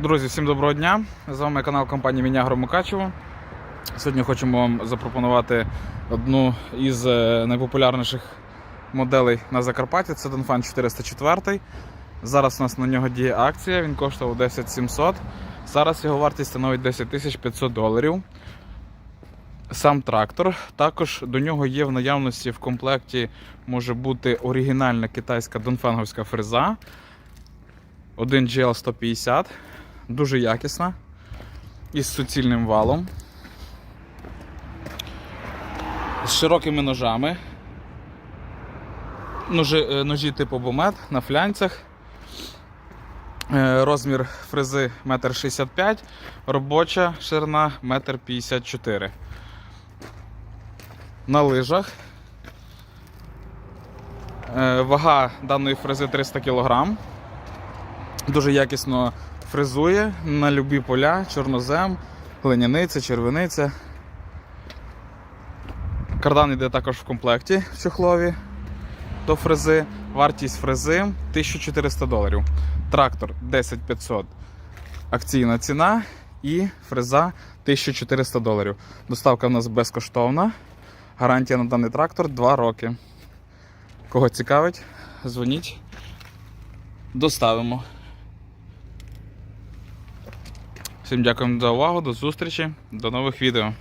Друзі, всім доброго дня! З вами канал компанії Мінягро Мукачево. Сьогодні хочемо вам запропонувати одну із е, найпопулярніших моделей на Закарпатті. Це Донфан 404. Зараз у нас на нього діє акція, він коштував 10 700. Зараз його вартість становить 10 500 доларів. Сам трактор. Також до нього є в наявності в комплекті може бути оригінальна китайська донфенговська фреза. Один GL 150, дуже якісна, із суцільним валом, з широкими ножами. Ножі, е, ножі типу бомет на флянцях. Е, Розмір фрези 1,65 м, робоча ширина 1,54 м. На лижах. Е, Вага даної фрези 300 кг. Дуже якісно фрезує на любі поля, чорнозем, глиняниця, червениця. Кардан йде також в комплекті в чохлові до фрези. Вартість фрези 1400 доларів. Трактор 10500 акційна ціна і фреза 1400 доларів. Доставка в нас безкоштовна. Гарантія на даний трактор 2 роки. Кого цікавить, дзвоніть. Доставимо. Всім дякуємо за увагу, до зустрічі, до нових відео.